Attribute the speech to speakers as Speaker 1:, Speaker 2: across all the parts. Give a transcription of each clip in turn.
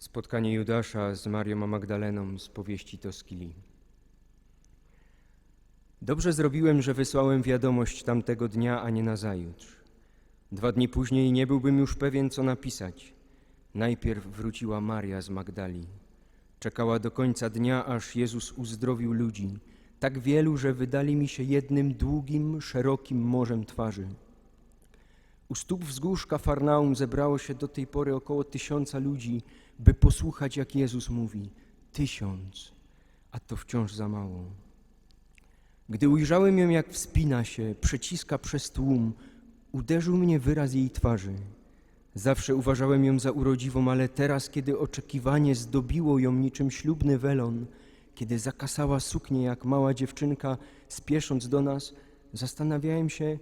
Speaker 1: Spotkanie Judasza z Marią Magdaleną z powieści Toskili. Dobrze zrobiłem, że wysłałem wiadomość tamtego dnia, a nie nazajutrz. Dwa dni później nie byłbym już pewien, co napisać. Najpierw wróciła Maria z Magdali. Czekała do końca dnia, aż Jezus uzdrowił ludzi, tak wielu, że wydali mi się jednym długim, szerokim morzem twarzy. U stóp wzgórz Kafarnaum zebrało się do tej pory około tysiąca ludzi, by posłuchać, jak Jezus mówi. Tysiąc, a to wciąż za mało. Gdy ujrzałem ją, jak wspina się, przeciska przez tłum, uderzył mnie wyraz jej twarzy. Zawsze uważałem ją za urodziwą, ale teraz, kiedy oczekiwanie zdobiło ją niczym ślubny welon, kiedy zakasała suknię jak mała dziewczynka, spiesząc do nas, zastanawiałem się,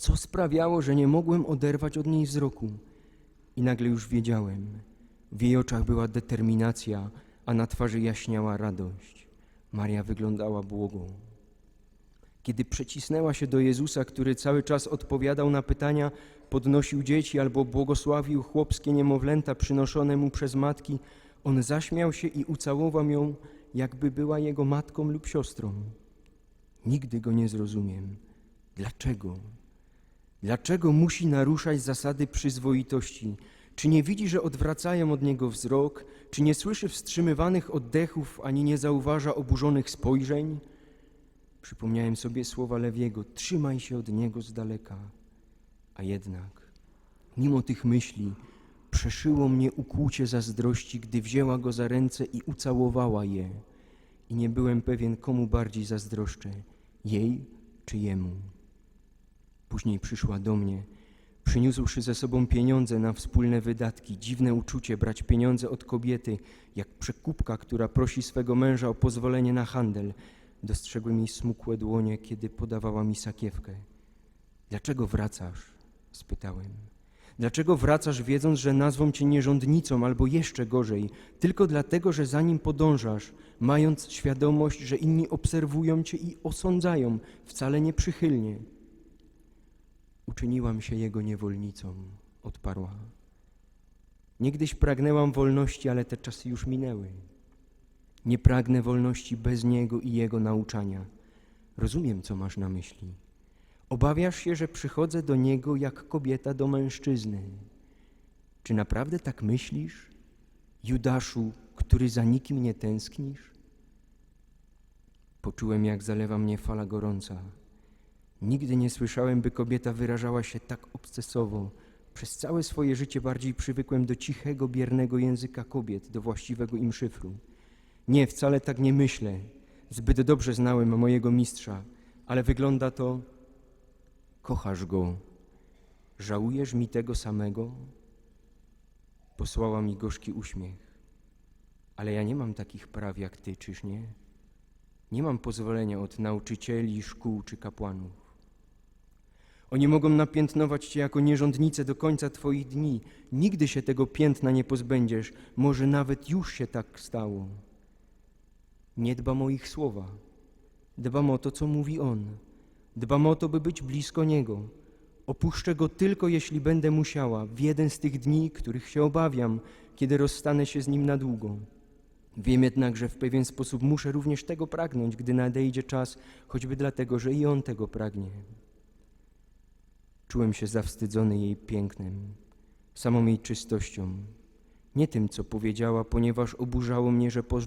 Speaker 1: co sprawiało, że nie mogłem oderwać od niej wzroku. I nagle już wiedziałem. W jej oczach była determinacja, a na twarzy jaśniała radość. Maria wyglądała błogo. Kiedy przecisnęła się do Jezusa, który cały czas odpowiadał na pytania, podnosił dzieci albo błogosławił chłopskie niemowlęta przynoszone mu przez matki, on zaśmiał się i ucałował ją, jakby była jego matką lub siostrą. Nigdy go nie zrozumiem. Dlaczego? Dlaczego musi naruszać zasady przyzwoitości? Czy nie widzi, że odwracają od niego wzrok? Czy nie słyszy wstrzymywanych oddechów, ani nie zauważa oburzonych spojrzeń? Przypomniałem sobie słowa Lewiego: trzymaj się od niego z daleka. A jednak, mimo tych myśli, przeszyło mnie ukłucie zazdrości, gdy wzięła go za ręce i ucałowała je. I nie byłem pewien, komu bardziej zazdroszczę jej czy jemu. Później przyszła do mnie, przyniósłszy ze sobą pieniądze na wspólne wydatki. Dziwne uczucie brać pieniądze od kobiety, jak przekupka, która prosi swego męża o pozwolenie na handel. Dostrzegłem jej smukłe dłonie, kiedy podawała mi sakiewkę. Dlaczego wracasz? spytałem. Dlaczego wracasz, wiedząc, że nazwą cię nierządnicą albo jeszcze gorzej, tylko dlatego, że za nim podążasz, mając świadomość, że inni obserwują cię i osądzają, wcale nieprzychylnie? Uczyniłam się jego niewolnicą, odparła. Niegdyś pragnęłam wolności, ale te czasy już minęły. Nie pragnę wolności bez niego i jego nauczania. Rozumiem, co masz na myśli. Obawiasz się, że przychodzę do niego jak kobieta do mężczyzny. Czy naprawdę tak myślisz, Judaszu, który za nikim nie tęsknisz? Poczułem, jak zalewa mnie fala gorąca. Nigdy nie słyszałem, by kobieta wyrażała się tak obcesowo. Przez całe swoje życie bardziej przywykłem do cichego, biernego języka kobiet, do właściwego im szyfru. Nie, wcale tak nie myślę. Zbyt dobrze znałem mojego mistrza, ale wygląda to. Kochasz go. Żałujesz mi tego samego? Posłała mi gorzki uśmiech. Ale ja nie mam takich praw jak ty, czyż nie? Nie mam pozwolenia od nauczycieli, szkół czy kapłanów. Oni mogą napiętnować cię jako nierządnicę do końca twoich dni. Nigdy się tego piętna nie pozbędziesz. Może nawet już się tak stało. Nie dbam o ich słowa. Dbam o to, co mówi On. Dbam o to, by być blisko Niego. Opuszczę Go tylko, jeśli będę musiała, w jeden z tych dni, których się obawiam, kiedy rozstanę się z Nim na długo. Wiem jednak, że w pewien sposób muszę również tego pragnąć, gdy nadejdzie czas, choćby dlatego, że i On tego pragnie. Czułem się zawstydzony jej pięknem, samą jej czystością, nie tym, co powiedziała, ponieważ oburzało mnie, że, po,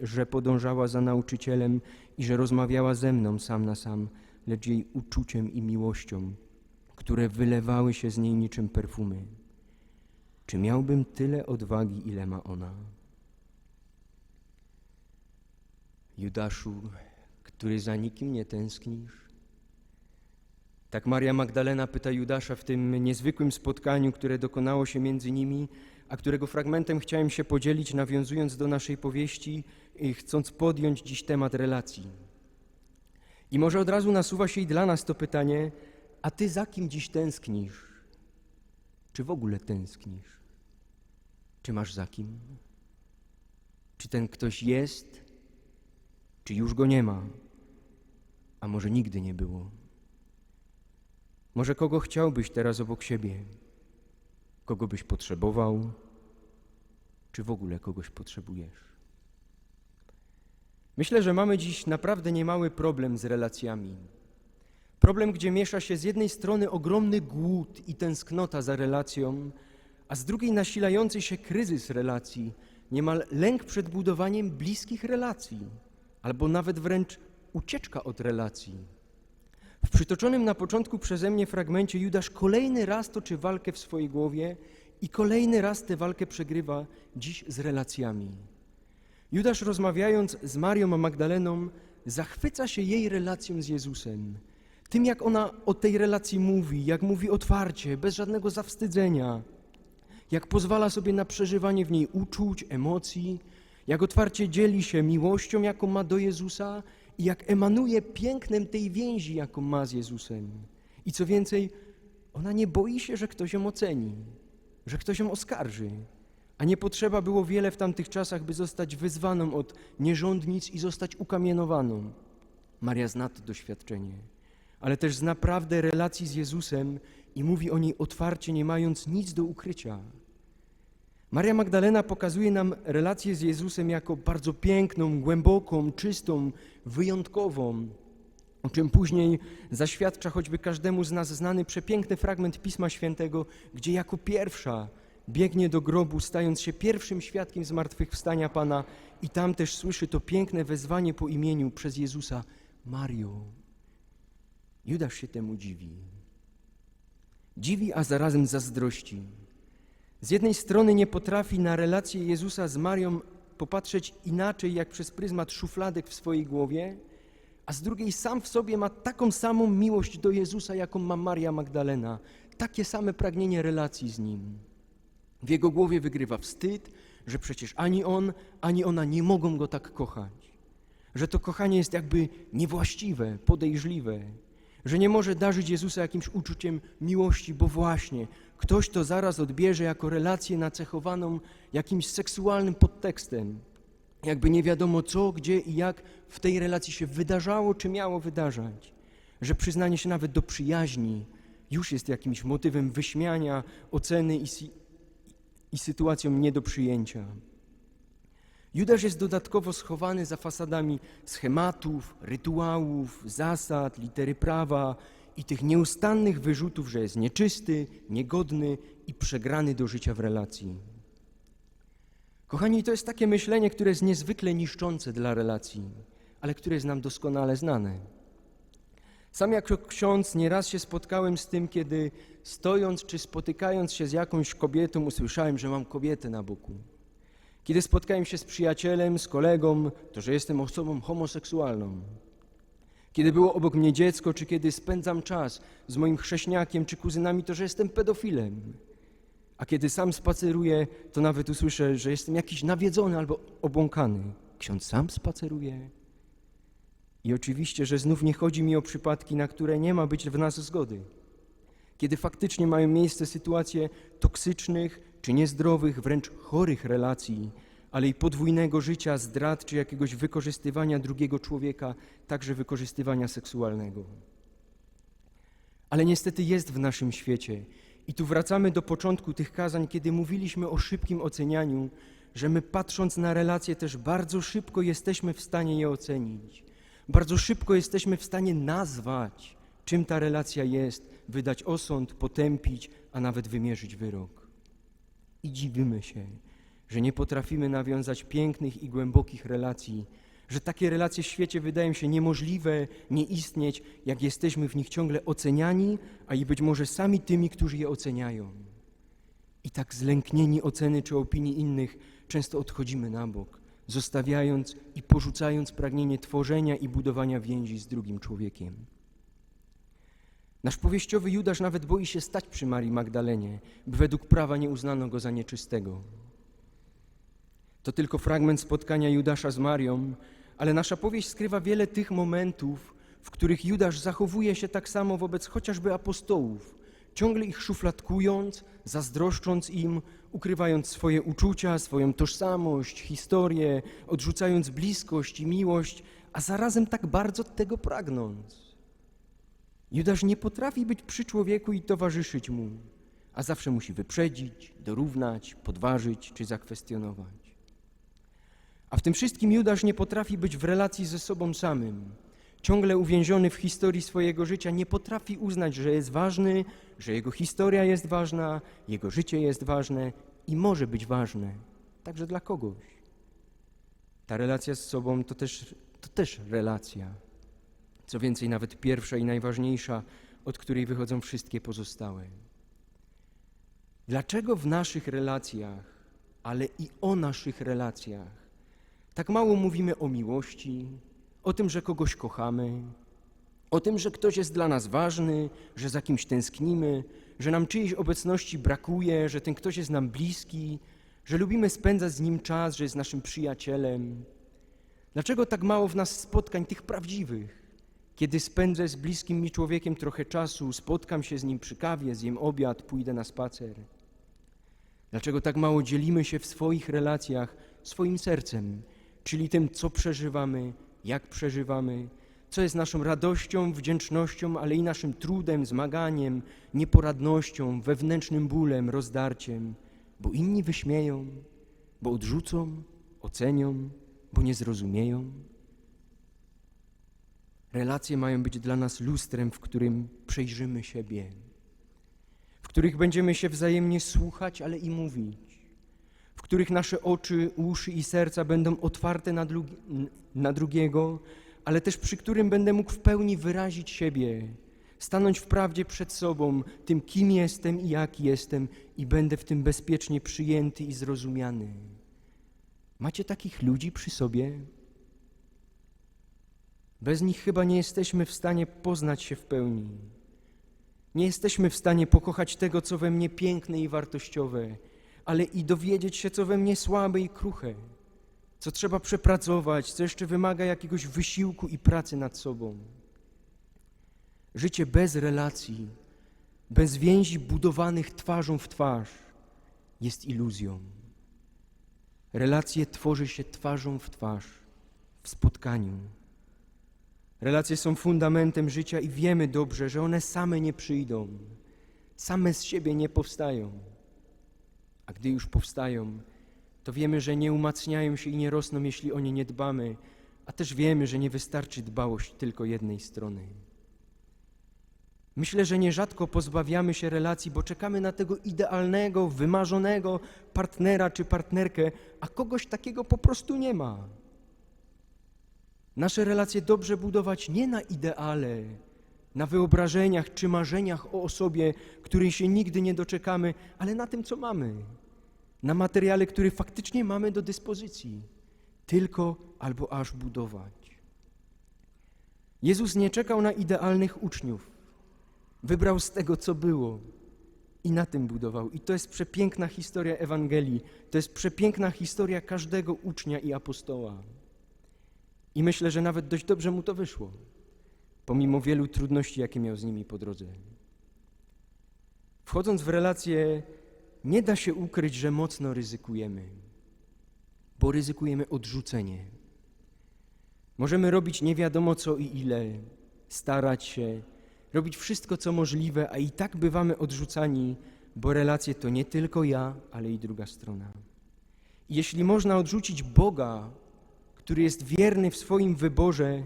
Speaker 1: że podążała za nauczycielem i że rozmawiała ze mną sam na sam, lecz jej uczuciem i miłością, które wylewały się z niej niczym perfumy. Czy miałbym tyle odwagi, ile ma ona? Judaszu, który za nikim nie tęsknisz? Tak Maria Magdalena pyta Judasza w tym niezwykłym spotkaniu, które dokonało się między nimi, a którego fragmentem chciałem się podzielić, nawiązując do naszej powieści i chcąc podjąć dziś temat relacji. I może od razu nasuwa się i dla nas to pytanie, a ty za kim dziś tęsknisz? Czy w ogóle tęsknisz? Czy masz za kim? Czy ten ktoś jest? Czy już go nie ma? A może nigdy nie było? Może kogo chciałbyś teraz obok siebie? Kogo byś potrzebował? czy w ogóle kogoś potrzebujesz. Myślę, że mamy dziś naprawdę niemały problem z relacjami. Problem, gdzie miesza się z jednej strony ogromny głód i tęsknota za relacją, a z drugiej nasilający się kryzys relacji, niemal lęk przed budowaniem bliskich relacji, albo nawet wręcz ucieczka od relacji. W przytoczonym na początku przeze mnie fragmencie Judasz kolejny raz toczy walkę w swojej głowie i kolejny raz tę walkę przegrywa dziś z relacjami. Judasz rozmawiając z Marią Magdaleną zachwyca się jej relacją z Jezusem. Tym, jak ona o tej relacji mówi, jak mówi otwarcie, bez żadnego zawstydzenia, jak pozwala sobie na przeżywanie w niej uczuć, emocji, jak otwarcie dzieli się miłością, jaką ma do Jezusa i jak emanuje pięknem tej więzi, jaką ma z Jezusem. I co więcej, ona nie boi się, że ktoś ją oceni, że ktoś ją oskarży. A nie potrzeba było wiele w tamtych czasach, by zostać wyzwaną od nierządnic i zostać ukamienowaną. Maria zna to doświadczenie, ale też zna prawdę relacji z Jezusem i mówi o niej otwarcie, nie mając nic do ukrycia. Maria Magdalena pokazuje nam relację z Jezusem jako bardzo piękną, głęboką, czystą, wyjątkową, o czym później zaświadcza choćby każdemu z nas znany przepiękny fragment Pisma Świętego, gdzie jako pierwsza biegnie do grobu, stając się pierwszym świadkiem zmartwychwstania Pana i tam też słyszy to piękne wezwanie po imieniu przez Jezusa Mario. Judasz się temu dziwi. Dziwi, a zarazem zazdrości. Z jednej strony nie potrafi na relację Jezusa z Marią popatrzeć inaczej jak przez pryzmat szufladek w swojej głowie, a z drugiej sam w sobie ma taką samą miłość do Jezusa, jaką ma Maria Magdalena, takie same pragnienie relacji z Nim. W jego głowie wygrywa wstyd, że przecież ani on, ani ona nie mogą go tak kochać, że to kochanie jest jakby niewłaściwe, podejrzliwe, że nie może darzyć Jezusa jakimś uczuciem miłości, bo właśnie ktoś to zaraz odbierze jako relację nacechowaną jakimś seksualnym podtekstem, jakby nie wiadomo co, gdzie i jak w tej relacji się wydarzało, czy miało wydarzać, że przyznanie się nawet do przyjaźni już jest jakimś motywem wyśmiania, oceny i, si- i sytuacją nie do przyjęcia. Judasz jest dodatkowo schowany za fasadami schematów, rytuałów, zasad, litery prawa i tych nieustannych wyrzutów, że jest nieczysty, niegodny i przegrany do życia w relacji. Kochani, to jest takie myślenie, które jest niezwykle niszczące dla relacji, ale które jest nam doskonale znane. Sam jako ksiądz nieraz się spotkałem z tym, kiedy stojąc czy spotykając się z jakąś kobietą usłyszałem, że mam kobietę na boku. Kiedy spotkałem się z przyjacielem, z kolegą, to że jestem osobą homoseksualną. Kiedy było obok mnie dziecko, czy kiedy spędzam czas z moim chrześniakiem czy kuzynami, to że jestem pedofilem. A kiedy sam spaceruję, to nawet usłyszę, że jestem jakiś nawiedzony albo obłąkany. Ksiądz sam spaceruje. I oczywiście, że znów nie chodzi mi o przypadki, na które nie ma być w nas zgody. Kiedy faktycznie mają miejsce sytuacje toksycznych czy niezdrowych, wręcz chorych relacji, ale i podwójnego życia, zdrad czy jakiegoś wykorzystywania drugiego człowieka, także wykorzystywania seksualnego. Ale niestety jest w naszym świecie. I tu wracamy do początku tych kazań, kiedy mówiliśmy o szybkim ocenianiu, że my patrząc na relacje też bardzo szybko jesteśmy w stanie je ocenić. Bardzo szybko jesteśmy w stanie nazwać, czym ta relacja jest, wydać osąd, potępić, a nawet wymierzyć wyrok. I dziwimy się, że nie potrafimy nawiązać pięknych i głębokich relacji, że takie relacje w świecie wydają się niemożliwe, nie istnieć, jak jesteśmy w nich ciągle oceniani, a i być może sami tymi, którzy je oceniają. I tak zlęknieni oceny czy opinii innych często odchodzimy na bok, zostawiając i porzucając pragnienie tworzenia i budowania więzi z drugim człowiekiem. Nasz powieściowy Judasz nawet boi się stać przy Marii Magdalenie, by według prawa nie uznano go za nieczystego. To tylko fragment spotkania Judasza z Marią, ale nasza powieść skrywa wiele tych momentów, w których Judasz zachowuje się tak samo wobec chociażby apostołów, ciągle ich szufladkując, zazdroszcząc im, ukrywając swoje uczucia, swoją tożsamość, historię, odrzucając bliskość i miłość, a zarazem tak bardzo tego pragnąc. Judasz nie potrafi być przy człowieku i towarzyszyć mu, a zawsze musi wyprzedzić, dorównać, podważyć czy zakwestionować. A w tym wszystkim Judasz nie potrafi być w relacji ze sobą samym. Ciągle uwięziony w historii swojego życia, nie potrafi uznać, że jest ważny, że jego historia jest ważna, jego życie jest ważne i może być ważne, także dla kogoś. Ta relacja z sobą to też, to też relacja. Co więcej, nawet pierwsza i najważniejsza, od której wychodzą wszystkie pozostałe. Dlaczego w naszych relacjach, ale i o naszych relacjach, tak mało mówimy o miłości, o tym, że kogoś kochamy, o tym, że ktoś jest dla nas ważny, że za kimś tęsknimy, że nam czyjejś obecności brakuje, że ten ktoś jest nam bliski, że lubimy spędzać z nim czas, że jest naszym przyjacielem? Dlaczego tak mało w nas spotkań tych prawdziwych? Kiedy spędzę z bliskim mi człowiekiem trochę czasu, spotkam się z nim przy kawie, zjem obiad, pójdę na spacer. Dlaczego tak mało dzielimy się w swoich relacjach swoim sercem, czyli tym, co przeżywamy, jak przeżywamy, co jest naszą radością, wdzięcznością, ale i naszym trudem, zmaganiem, nieporadnością, wewnętrznym bólem, rozdarciem, bo inni wyśmieją, bo odrzucą, ocenią, bo nie zrozumieją. Relacje mają być dla nas lustrem, w którym przejrzymy siebie, w których będziemy się wzajemnie słuchać, ale i mówić, w których nasze oczy, uszy i serca będą otwarte na, drugi, na drugiego, ale też przy którym będę mógł w pełni wyrazić siebie, stanąć w prawdzie przed sobą, tym kim jestem i jaki jestem, i będę w tym bezpiecznie przyjęty i zrozumiany. Macie takich ludzi przy sobie? Bez nich chyba nie jesteśmy w stanie poznać się w pełni. Nie jesteśmy w stanie pokochać tego, co we mnie piękne i wartościowe, ale i dowiedzieć się, co we mnie słabe i kruche, co trzeba przepracować, co jeszcze wymaga jakiegoś wysiłku i pracy nad sobą. Życie bez relacji, bez więzi budowanych twarzą w twarz jest iluzją. Relacje tworzy się twarzą w twarz, w spotkaniu. Relacje są fundamentem życia i wiemy dobrze, że one same nie przyjdą, same z siebie nie powstają. A gdy już powstają, to wiemy, że nie umacniają się i nie rosną, jeśli o nie nie dbamy, a też wiemy, że nie wystarczy dbałość tylko jednej strony. Myślę, że nierzadko pozbawiamy się relacji, bo czekamy na tego idealnego, wymarzonego partnera czy partnerkę, a kogoś takiego po prostu nie ma. Nasze relacje dobrze budować nie na ideale, na wyobrażeniach czy marzeniach o osobie, której się nigdy nie doczekamy, ale na tym, co mamy, na materiale, który faktycznie mamy do dyspozycji, tylko albo aż budować. Jezus nie czekał na idealnych uczniów. Wybrał z tego, co było i na tym budował. I to jest przepiękna historia Ewangelii. To jest przepiękna historia każdego ucznia i apostoła. I myślę, że nawet dość dobrze mu to wyszło, pomimo wielu trudności, jakie miał z nimi po drodze. Wchodząc w relacje, nie da się ukryć, że mocno ryzykujemy, bo ryzykujemy odrzucenie. Możemy robić nie wiadomo co i ile, starać się, robić wszystko, co możliwe, a i tak bywamy odrzucani, bo relacje to nie tylko ja, ale i druga strona. Jeśli można odrzucić Boga, który jest wierny w swoim wyborze,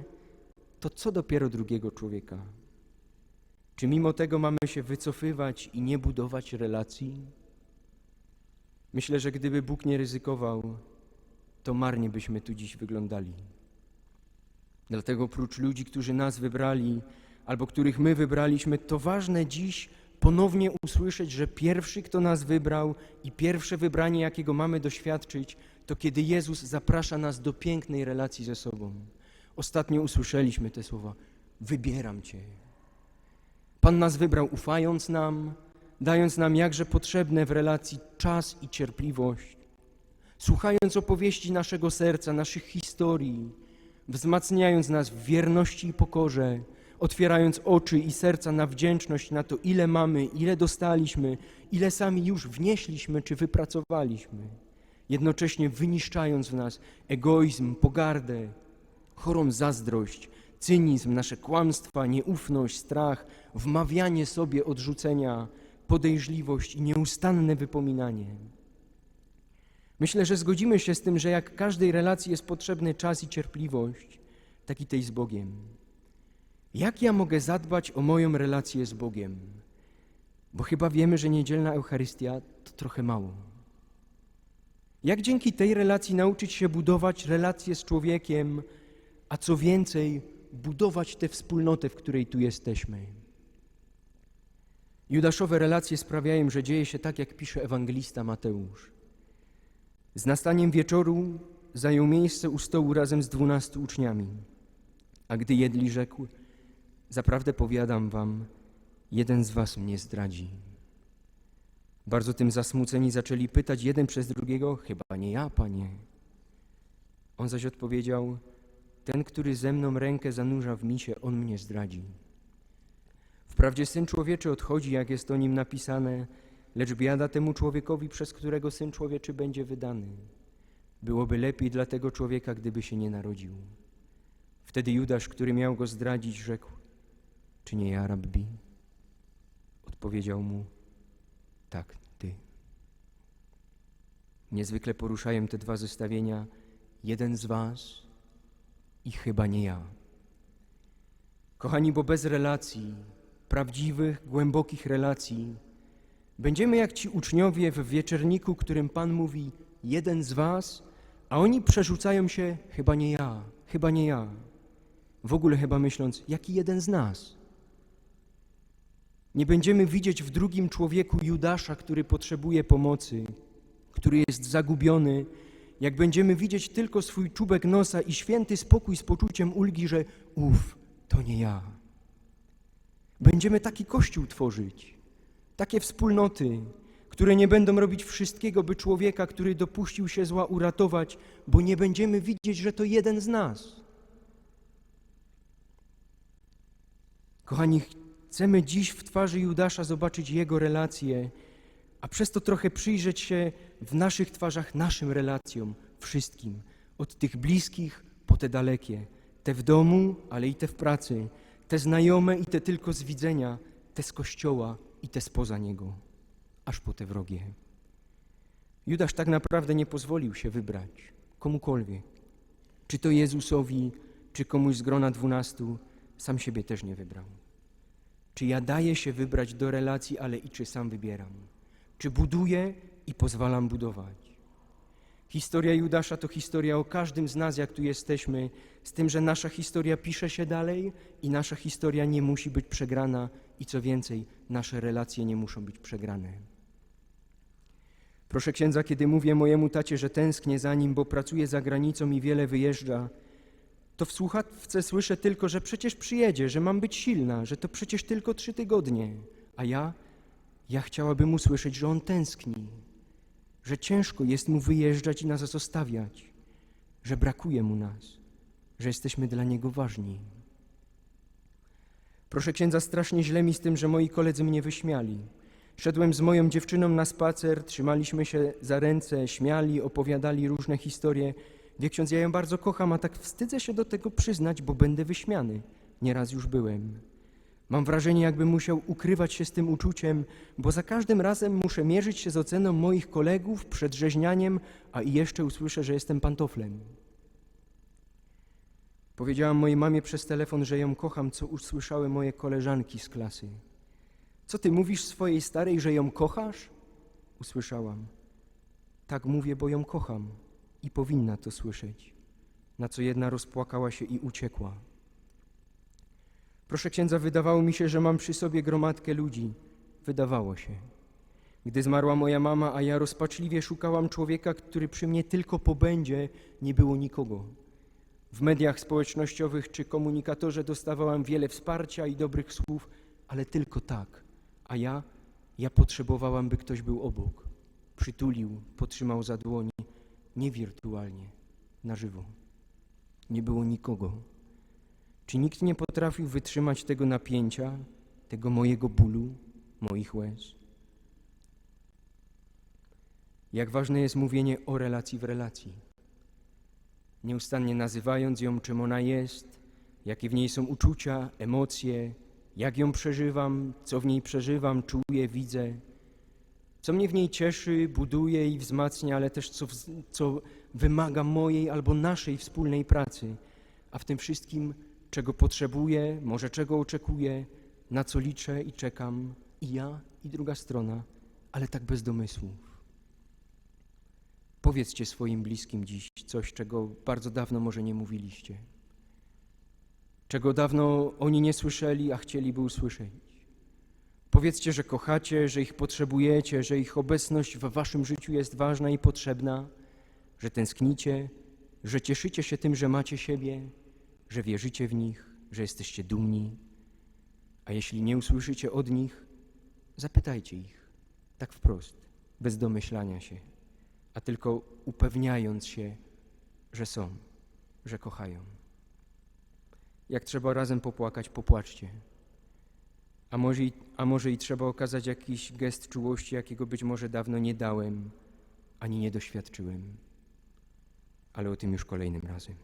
Speaker 1: to co dopiero drugiego człowieka? Czy mimo tego mamy się wycofywać i nie budować relacji? Myślę, że gdyby Bóg nie ryzykował, to marnie byśmy tu dziś wyglądali. Dlatego oprócz ludzi, którzy nas wybrali, albo których my wybraliśmy, to ważne dziś ponownie usłyszeć, że pierwszy, kto nas wybrał i pierwsze wybranie, jakiego mamy doświadczyć, to kiedy Jezus zaprasza nas do pięknej relacji ze sobą. Ostatnio usłyszeliśmy te słowa: Wybieram Cię. Pan nas wybrał, ufając nam, dając nam jakże potrzebne w relacji czas i cierpliwość, słuchając opowieści naszego serca, naszych historii, wzmacniając nas w wierności i pokorze, otwierając oczy i serca na wdzięczność na to, ile mamy, ile dostaliśmy, ile sami już wnieśliśmy czy wypracowaliśmy, jednocześnie wyniszczając w nas egoizm, pogardę, chorą zazdrość, cynizm, nasze kłamstwa, nieufność, strach, wmawianie sobie odrzucenia, podejrzliwość i nieustanne wypominanie. Myślę, że zgodzimy się z tym, że jak każdej relacji jest potrzebny czas i cierpliwość, tak i tej z Bogiem. Jak ja mogę zadbać o moją relację z Bogiem? Bo chyba wiemy, że niedzielna Eucharystia to trochę mało. Jak dzięki tej relacji nauczyć się budować relacje z człowiekiem, a co więcej, budować tę wspólnotę, w której tu jesteśmy? Judaszowe relacje sprawiają, że dzieje się tak, jak pisze ewangelista Mateusz. Z nastaniem wieczoru zajął miejsce u stołu razem z dwunastu uczniami. A gdy jedli, rzekł: Zaprawdę powiadam wam, jeden z was mnie zdradzi. Bardzo tym zasmuceni zaczęli pytać jeden przez drugiego: Chyba nie ja, panie. On zaś odpowiedział: Ten, który ze mną rękę zanurza w misie, on mnie zdradzi. Wprawdzie syn człowieczy odchodzi, jak jest o nim napisane, lecz biada temu człowiekowi, przez którego syn człowieczy będzie wydany. Byłoby lepiej dla tego człowieka, gdyby się nie narodził. Wtedy Judasz, który miał go zdradzić, rzekł: Czy nie ja, rabbi? Odpowiedział mu: Tak, ty. Niezwykle poruszają te dwa zestawienia: jeden z was i chyba nie ja. Kochani, bo bez relacji, prawdziwych, głębokich relacji, będziemy jak ci uczniowie w wieczerniku, którym Pan mówi: Jeden z was, a oni przerzucają się: Chyba nie ja, chyba nie ja. W ogóle chyba myśląc, jaki jeden z nas. Nie będziemy widzieć w drugim człowieku Judasza, który potrzebuje pomocy, który jest zagubiony, jak będziemy widzieć tylko swój czubek nosa i święty spokój z poczuciem ulgi, że ów, to nie ja. Będziemy taki kościół tworzyć, takie wspólnoty, które nie będą robić wszystkiego, by człowieka, który dopuścił się zła, uratować, bo nie będziemy widzieć, że to jeden z nas. Kochani, chcemy dziś w twarzy Judasza zobaczyć jego relacje, a przez to trochę przyjrzeć się w naszych twarzach naszym relacjom, wszystkim, od tych bliskich po te dalekie, te w domu, ale i te w pracy, te znajome i te tylko z widzenia, te z kościoła i te spoza niego, aż po te wrogie. Judasz tak naprawdę nie pozwolił się wybrać komukolwiek, czy to Jezusowi, czy komuś z grona dwunastu, sam siebie też nie wybrał. Czy ja daję się wybrać do relacji, ale i czy sam wybieram? Czy buduję i pozwalam budować? Historia Judasza to historia o każdym z nas, jak tu jesteśmy, z tym, że nasza historia pisze się dalej i nasza historia nie musi być przegrana i co więcej, nasze relacje nie muszą być przegrane. Proszę księdza, kiedy mówię mojemu tacie, że tęsknię za nim, bo pracuje za granicą i wiele wyjeżdża, to w słuchawce słyszę tylko, że przecież przyjedzie, że mam być silna, że to przecież tylko trzy tygodnie. A ja, ja chciałabym usłyszeć, że on tęskni, że ciężko jest mu wyjeżdżać i nas zostawiać, że brakuje mu nas, że jesteśmy dla niego ważni. Proszę księdza, strasznie źle mi z tym, że moi koledzy mnie wyśmiali. Szedłem z moją dziewczyną na spacer, trzymaliśmy się za ręce, śmiali, opowiadali różne historie. Wie ksiądz, ja ją bardzo kocham, a tak wstydzę się do tego przyznać, bo będę wyśmiany. Nieraz już byłem. Mam wrażenie, jakbym musiał ukrywać się z tym uczuciem, bo za każdym razem muszę mierzyć się z oceną moich kolegów przed rzeźnianiem, a i jeszcze usłyszę, że jestem pantoflem. Powiedziałam mojej mamie przez telefon, że ją kocham, co usłyszały moje koleżanki z klasy. Co ty mówisz swojej starej, że ją kochasz? Usłyszałam. Tak mówię, bo ją kocham i powinna to słyszeć. Na co jedna rozpłakała się i uciekła. Proszę księdza, wydawało mi się, że mam przy sobie gromadkę ludzi. Wydawało się. Gdy zmarła moja mama, a ja rozpaczliwie szukałam człowieka, który przy mnie tylko pobędzie, nie było nikogo. W mediach społecznościowych czy komunikatorze dostawałam wiele wsparcia i dobrych słów, ale tylko tak. A ja, ja potrzebowałam, by ktoś był obok. Przytulił, potrzymał za dłoni, nie wirtualnie, na żywo. Nie było nikogo. Czy nikt nie potrafił wytrzymać tego napięcia, tego mojego bólu, moich łez? Jak ważne jest mówienie o relacji w relacji. Nieustannie nazywając ją, czym ona jest, jakie w niej są uczucia, emocje, jak ją przeżywam, co w niej przeżywam, czuję, widzę, co mnie w niej cieszy, buduje i wzmacnia, ale też co, co wymaga mojej albo naszej wspólnej pracy, a w tym wszystkim, czego potrzebuję, może czego oczekuję, na co liczę i czekam i ja, i druga strona, ale tak bez domysłów. Powiedzcie swoim bliskim dziś coś, czego bardzo dawno może nie mówiliście, czego dawno oni nie słyszeli, a chcieliby usłyszeć. Powiedzcie, że kochacie, że ich potrzebujecie, że ich obecność w waszym życiu jest ważna i potrzebna, że tęsknicie, że cieszycie się tym, że macie siebie, że wierzycie w nich, że jesteście dumni. A jeśli nie usłyszycie od nich, zapytajcie ich, tak wprost, bez domyślania się, a tylko upewniając się, że są, że kochają. Jak trzeba razem popłakać, popłaczcie. A może, i, a może i trzeba okazać jakiś gest czułości, jakiego być może dawno nie dałem, ani nie doświadczyłem. Ale o tym już kolejnym razem.